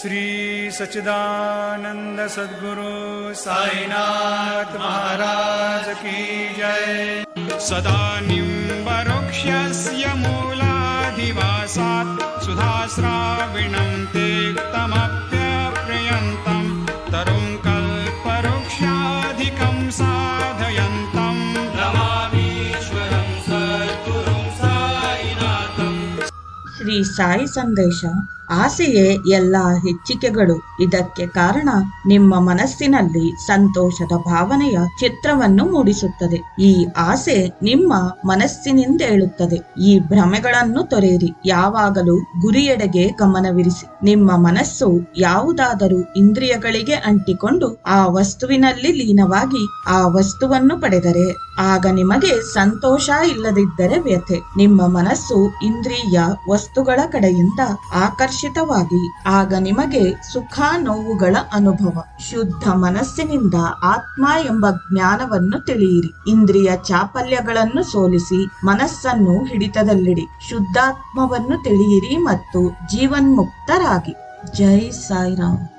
श्री सच्चिदानन्द सद्गुरो सायिना महाराजकी जय। सदा निक्षस्य मूलाधिवासात् सुधाश्राविणं ते कमप्यप्रयन्तम् तरुङ्कल्पक्षाधिकं साधयन्तम् सद्गुरु सायि मातम् श्री साई सन्देश ಆಸೆಯೇ ಎಲ್ಲ ಹೆಚ್ಚಿಕೆಗಳು. ಇದಕ್ಕೆ ಕಾರಣ ನಿಮ್ಮ ಮನಸ್ಸಿನಲ್ಲಿ ಸಂತೋಷದ ಭಾವನೆಯ ಚಿತ್ರವನ್ನು ಮೂಡಿಸುತ್ತದೆ. ಈ ಆಸೆ ನಿಮ್ಮ ಮನಸ್ಸಿನಿಂದ ಏಳುತ್ತದೆ ಈ ಭ್ರಮೆಗಳನ್ನು ತೊರೆಯಿರಿ. ಯಾವಾಗಲೂ ಗುರಿಯೆಡೆಗೆ ಗಮನವಿರಿಸಿ. ನಿಮ್ಮ ಮನಸ್ಸು ಯಾವುದಾದರೂ ಇಂದ್ರಿಯಗಳಿಗೆ ಅಂಟಿಕೊಂಡು ಆ ವಸ್ತುವಿನಲ್ಲಿ ಲೀನವಾಗಿ ಆ ವಸ್ತುವನ್ನು ಪಡೆದರೆ ಆಗ ನಿಮಗೆ ಸಂತೋಷ ಇಲ್ಲದಿದ್ದರೆ ವ್ಯಥೆ. ನಿಮ್ಮ ಮನಸ್ಸು ಇಂದ್ರಿಯ ವಸ್ತುಗಳ ಕಡೆಯಿಂದ ಆಕರ್ಷಿತವಾಗಿ ಆಗ ನಿಮಗೆ ಸುಖ ನೋವುಗಳ ಅನುಭವ. ಶುದ್ಧ ಮನಸ್ಸಿನಿಂದ ಆತ್ಮ ಎಂಬ ಜ್ಞಾನವನ್ನು ತಿಳಿಯಿರಿ. ಇಂದ್ರಿಯ ಚಾಪಲ್ಯಗಳನ್ನು ಸೋಲಿಸಿ, ಮನಸ್ಸನ್ನು ಹಿಡಿತದಲ್ಲಿಡಿ. ಶುದ್ಧಾತ್ಮವನ್ನು ತಿಳಿಯಿರಿ ಮತ್ತು ಜೀವನ್ಮುಕ್ತರಾಗಿ. ಜೈ ಸಾಯಿರಾಮ್.